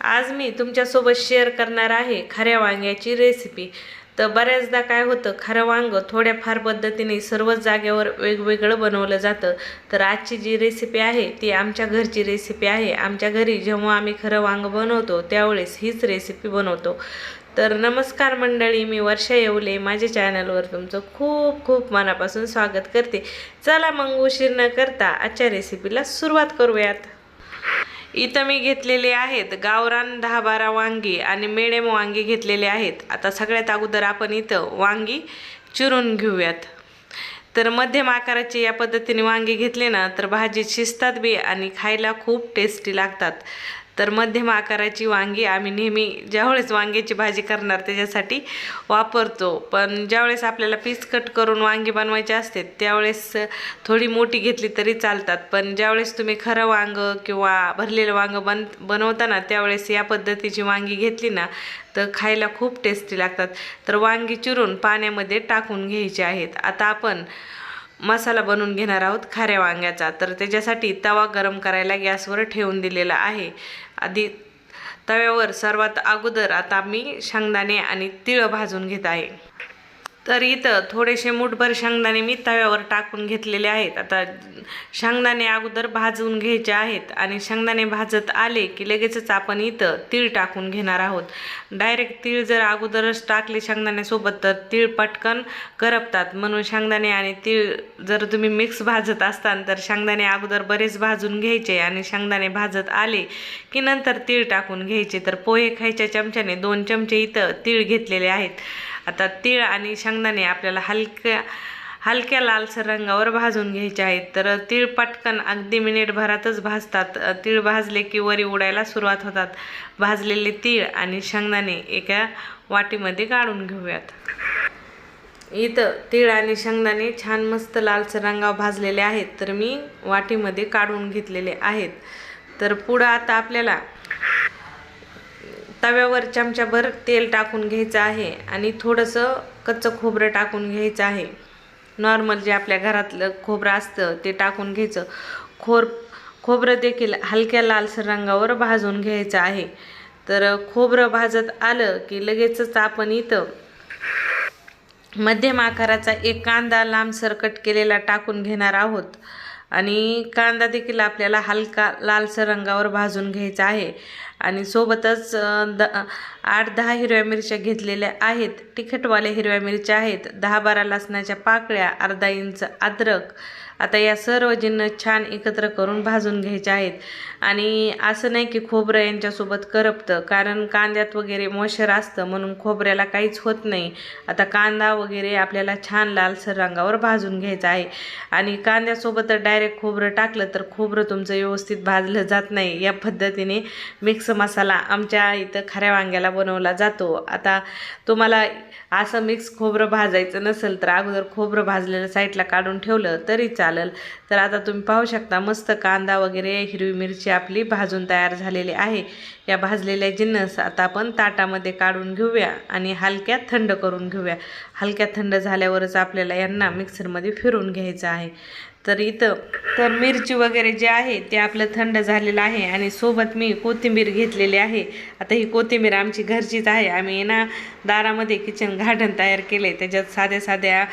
आज मी तुमच्यासोबत शेअर करणार आहे खऱ्या वांग्याची रेसिपी तर बऱ्याचदा काय होतं खरं वांगं थोड्याफार पद्धतीने सर्वच जागेवर वेगवेगळं बनवलं जातं. तर आजची जी रेसिपी आहे ती आमच्या घरची रेसिपी आहे. आमच्या घरी जेव्हा आम्ही खरं वांगं बनवतो त्यावेळेस हीच रेसिपी बनवतो. तर नमस्कार मंडळी मी वर्षा येवले. माझ्या चॅनलवर तुमचं खूप खूप मनापासून स्वागत करते. चला मग उशीर न करता आजच्या रेसिपीला सुरुवात करूयात. इथं मी घेतलेले आहेत. गावरान दहा बारा वांगी आणि मेडियम वांगी घेतलेले आहेत. आता सगळ्यात अगोदर आपण इथं वांगी चिरून घेऊयात. तर मध्यम आकाराची या पद्धतीने वांगी घेतले ना तर भाजी शिजतात बी आणि खायला खूप टेस्टी लागतात. तर मध्यम आकाराची वांगी आम्ही नेहमी ज्यावेळेस वांग्याची भाजी करणार त्याच्यासाठी वापरतो. पण ज्यावेळेस आपल्याला पीस कट करून वांगी बनवायचे असते त्यावेळेस थोडी मोठी घेतली तरी चालतात. पण ज्यावेळेस तुम्ही खरं वांगं किंवा भरलेलं वांगं बन बनवताना त्यावेळेस या पद्धतीची वांगी घेतली ना तर खायला खूप टेस्टी लागतात. तर वांगी चिरून पाण्यामध्ये टाकून घ्यायची आहेत. आता आपण मसाला बनवून घेणार आहोत खाऱ्या वांग्याचा. तर त्याच्यासाठी तवा गरम करायला गॅसवर ठेवून दिलेला आहे. आधी तव्यावर सर्वात अगोदर आता मी शेंगदाणे आणि तिळ भाजून घेत आहे. तर इथं थोडेसे मूठभर शेंगदाणे मी तव्यावर टाकून घेतलेले आहेत. आता शेंगदाणे अगोदर भाजून घ्यायचे आहेत आणि शेंगदाणे भाजत आले की लगेचच आपण इथं तीळ टाकून घेणार आहोत. डायरेक्ट तीळ जर अगोदरच टाकले शेंगदाण्यासोबत तर तीळ पटकन करपतात. म्हणून शेंगदाणे आणि तीळ जर तुम्ही मिक्स भाजत असताल तर शेंगदाणे अगोदर बरेच भाजून घ्यायचे आणि शेंगदाणे भाजत आले की नंतर तीळ टाकून घ्यायचे. तर पोहे खायच्या चमच्याने दोन चमचे इथं तीळ घेतलेले आहेत. आता तीळ आणि शेंगदाणे आपल्याला हलक्या हलक्या लालसर रंगावर भाजून घ्यायचे आहेत. तर तीळ पटकन अगदी मिनिटभरातच भाजतात. तीळ भाजले की वरी उडायला सुरुवात होतात. भाजलेले तीळ आणि शेंगदाणे एका वाटीमध्ये काढून घेऊयात. इथं तीळ आणि शेंगदाणे छान मस्त लालसर रंगावर भाजलेले आहेत. तर मी वाटीमध्ये काढून घेतलेले आहेत. तर पुढं आता आपल्याला तव्यावर चमच्याभर तेल टाकून घ्यायचं आहे आणि थोडंसं कच्चं खोबरं टाकून घ्यायचं आहे. नॉर्मल जे आपल्या घरातलं खोबरं असतं ते टाकून घ्यायचं. खोर खोबरं देखील हलक्या लालसर रंगावर भाजून घ्यायचं आहे. तर खोबरं भाजत आलं की लगेचच आपण इथं मध्यम आकाराचा एक कांदा लांबसर कट केलेला टाकून घेणार आहोत. आणि कांदा देखील आपल्याला हलका लालसर रंगावर भाजून घ्यायचा आहे. आणि सोबतच द आठ दहा हिरव्या मिरच्या घेतलेल्या आहेत. तिखटवाल्या हिरव्या मिरच्या आहेत. दहा बारा लसणाच्या पाकळ्या अर्धा इंच अद्रक आता या सर्व जिन्नस छान एकत्र करून भाजून घ्यायचे आहेत. आणि असं नाही की खोबरं यांच्यासोबत करपतं कारण कांद्यात वगैरे मॉइश्चर असतं म्हणून खोबऱ्याला काहीच होत नाही. आता कांदा वगैरे आपल्याला छान लालसर रंगावर भाजून घ्यायचा आहे. आणि कांद्यासोबत डायरेक्ट खोबरं टाकलं तर खोबरं तुमचं व्यवस्थित भाजलं जात नाही. या पद्धतीने मिक्स मसाला आमच्या इथं खऱ्या वांग्याला बनवला जातो. आता तुम्हाला असं मिक्स खोबरं भाजायचं नसेल तर अगोदर खोबरं भाजलेलं साईडला काढून ठेवलं तरी चालेल. तर आता तुम्ही पाहू शकता मस्त कांदा वगैरे हिरवी मिरची आपली भाजून तयार झालेली आहे. या भाजलेल्या जिन्नस आता आपण ताटामध्ये काढून घेऊया आणि हलक्यात थंड करून घेऊया. हलक्यात थंड झाल्यावरच आपल्याला यांना मिक्सरमध्ये फिरून घ्यायचं आहे. तर इथं तर मिरची वगैरे जे आहे ते आपलं थंड झालेलं आहे आणि सोबत मी कोथिंबीर घेतलेली आहे. आता ही कोथिंबीर आमची घरचीच आहे. आम्ही ना दारामध्ये किचन गार्डन तयार केले त्याच्यात साध्या साध्या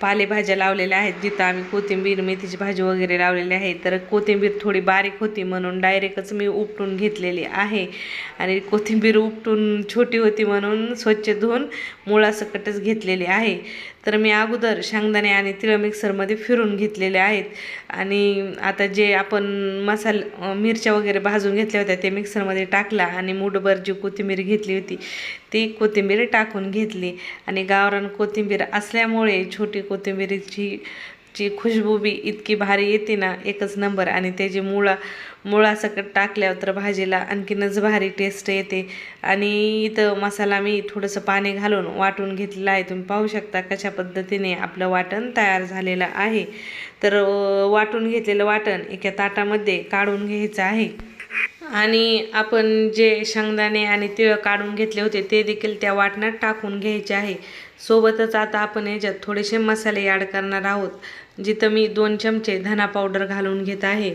पालेभाज्या लावलेल्या आहेत जिथं आम्ही कोथिंबीर मेथीची भाजी वगैरे लावलेली आहे. तर कोथिंबीर थोडी बारीक होती म्हणून डायरेक्टच मी उपटून घेतलेली आहे. आणि कोथिंबीर उपटून छोटी होती म्हणून स्वच्छ धुवून मुळासकटच घेतलेली आहे. तर मी अगोदर शेंगदाणे आणि तिळ मिक्सरमध्ये फिरून घेतलेले आहेत. आणि आता जे आपण मसाल मिरच्या वगैरे भाजून घेतल्या होत्या ते मिक्सरमध्ये टाकला आणि मूठभर जी कोथिंबीर घेतली होती ती कोथिंबीर टाकून घेतली. आणि गावरान कोथिंबीर असल्यामुळे छोटी कोथिंबीरीची ची खुशबू बी इतकी भारी येते ना एकच नंबर. आणि त्याची मुळा मुळासकट टाकल्यावर तर भाजीला आणखीनच भारी टेस्ट येते. आणि इथं मसाला मी थोडंसं पाणी घालून वाटून घेतलेला आहे. तुम्ही पाहू शकता कशा पद्धतीने आपलं वाटण तयार झालेलं आहे. तर वाटून घेतलेलं वाटण एका ताटामध्ये काढून घ्यायचं आहे. आणि आपण जे शेंगदाणे आणि तिळ काढून घेतले होते ते देखील त्या वाटणात टाकून घ्यायचे आहे. सोबतच आता आपण याच्यात थोडेसे मसाले ॲड करणार आहोत जिथं मी दोन चमचे धना पावडर घालून घेत आहे.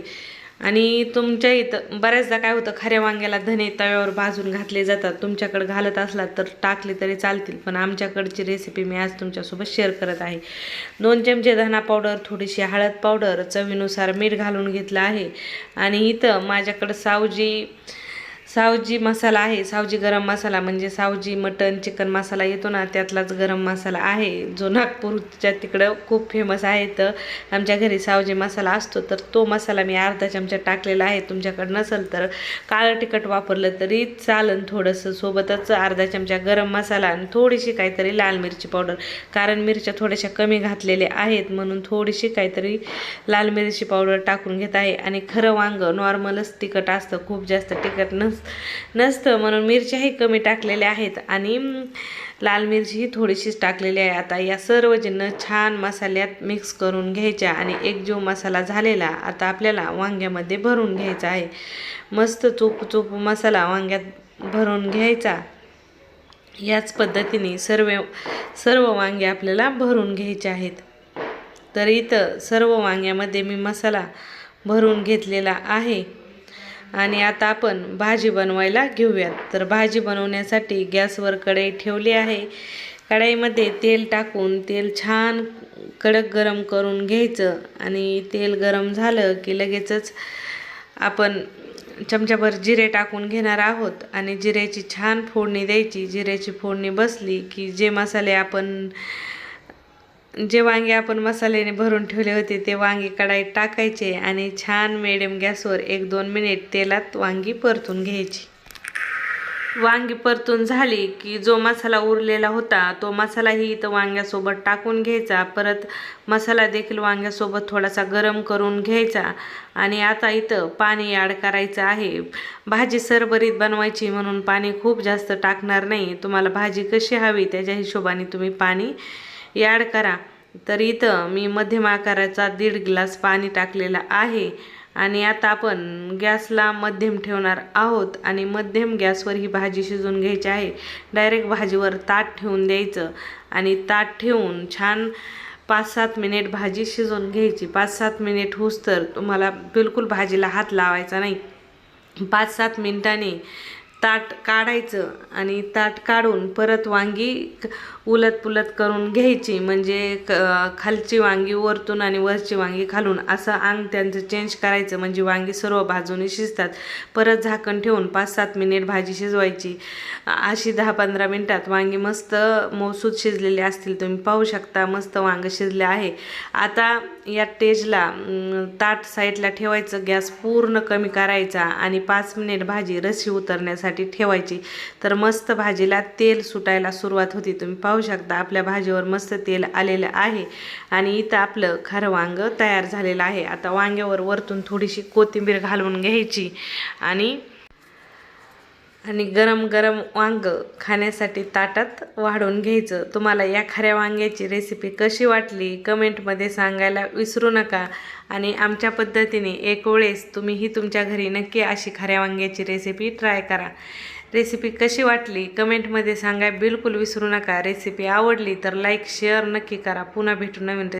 आणि तुमच्या इथं बऱ्याचदा काय होतं खऱ्या वांग्याला धने तव्यावर भाजून घातले जातात. तुमच्याकडे घालत असला तर टाकले तरी चालतील पण आमच्याकडची रेसिपी मी आज तुमच्यासोबत शेअर करत आहे. दोन चमचे धना पावडर थोडीशी हळद पावडर चवीनुसार मीठ घालून घेतलं आहे. आणि इथं माझ्याकडं सावजी सावजी मसाला आहे. सावजी गरम मसाला म्हणजे सावजी मटन चिकन मसाला येतो ना त्यातलाच गरम मसाला आहे. जो नागपूरच्या तिकडं खूप फेमस आहे. तर आमच्या घरी सावजी मसाला असतो तर तो मसाला मी अर्धा चमचा टाकलेला आहे. तुमच्याकडं नसेल तर काळं तिखट वापरलं तरी चालन थोडंसं. सोबतच अर्धा चमचा गरम मसाला आणि थोडीशी काहीतरी लाल मिरची पावडर. कारण मिरच्या थोड्याशा कमी घातलेल्या आहेत म्हणून थोडीशी काहीतरी लाल मिरची पावडर टाकून घेत आहे. आणि खरं वांग नॉर्मलच तिखट असतं. खूप जास्त तिखट नस नसतं. म्हणून मिरच्याही कमी टाकलेल्या आहेत आणि लाल मिरचीही थोडीशीच टाकलेली आहे. आता या सर्व जिन्न छान मसाल्यात मिक्स करून घ्यायच्या आणि एक जो मसाला झालेला आता आपल्याला वांग्यामध्ये भरून घ्यायचा आहे. मस्त चोप चोप मसाला वांग्यात भरून घ्यायचा. याच पद्धतीने सर्व सर्व वांगे आपल्याला भरून घ्यायचे आहेत. तर इथं सर्व वांग्यामध्ये मी मसाला भरून घेतलेला आहे. आणि आता आपण भाजी बनवायला घेऊयात. तर भाजी बनवण्यासाठी गॅसवर कढई ठेवली आहे. कढईमध्ये तेल टाकून तेल छान कडक गरम करून घ्यायचं आणि तेल गरम झालं की लगेचच आपण चमच्याभर जिरे टाकून घेणार आहोत आणि जिऱ्याची छान फोडणी द्यायची. जिऱ्याची फोडणी बसली की जे मसाले आपण जे वांगे आपण मसाल्याने भरून ठेवले होते ते वांगे कढाईत टाकायचे आणि छान मिडियम गॅसवर एक दोन मिनिट तेलात वांगी परतून घ्यायची. वांगी परतून झाली की जो मसाला उरलेला होता तो मसालाही इथं वांग्यासोबत टाकून घ्यायचा. परत मसाला देखील वांग्यासोबत थोडासा गरम करून घ्यायचा आणि आता इथं पाणी ॲड करायचं आहे. भाजी सरबरीत बनवायची म्हणून पाणी खूप जास्त टाकणार नाही. तुम्हाला भाजी कशी हवी त्याच्या हिशोबाने तुम्ही पाणी ॲड करा. तर इथं मी मध्यम आकाराचा दीड ग्लास पाणी टाकलेला आहे. आणि आता आपण गॅसला मध्यम ठेवणार आहोत आणि मध्यम गॅसवर ही भाजी शिजवून घ्यायची आहे. डायरेक्ट भाजीवर ताट ठेवून द्यायचं. आणि ताट ठेवून छान पाच सात मिनिट भाजी शिजवून घ्यायची. पाच सात मिनिट होस तर तुम्हाला बिलकुल भाजीला हात लावायचा नाही. पाच सात मिनिटांनी ताट काढायचं आणि ताट काढून परत वांगी उलत पुलत करून घ्यायची. म्हणजे क खालची वांगी वरतून आणि वरची वांगी खालून असं अंग त्यांचं चेंज करायचं. म्हणजे वांगी सर्व भाजून शिजतात. परत झाकण ठेवून पाच सात मिनिट भाजी शिजवायची. अशी दहा पंधरा मिनटात वांगी मस्त मौसूद शिजलेले असतील. तुम्ही पाहू शकता मस्त वांग शिजले आहे. आता या टेजला ताट साईडला ठेवायचं. गॅस पूर्ण कमी करायचा आणि पाच मिनिट भाजी रशी उतरण्यासाठी ठेवायची. तर मस्त भाजीला तेल सुटायला सुरुवात होती. तुम्ही पाहू शकता आपल्या भाजीवर मस्त तेल आलेलं आहे. आणि इथं आपलं खरं वांग तयार झालेलं आहे. आता वांग्यावर वरतून थोडीशी कोथिंबीर घालून घ्यायची. आणि आणि गरम गरम वांग खाण्यासाठी ताटात वाढून घ्यायचं. तुम्हाला या खऱ्या वांग्याची रेसिपी कशी वाटली कमेंटमध्ये सांगायला विसरू नका. आणि आमच्या पद्धतीने एक वेळेस तुम्हीही तुमच्या घरी नक्की अशी खऱ्या वांग्याची रेसिपी ट्राय करा. रेसिपी कशी वाटली कमेंटमध्ये सांगाय बिलकुल विसरू नका. रेसिपी आवडली तर लाईक शेअर नक्की करा. पुन्हा भेटू नवीन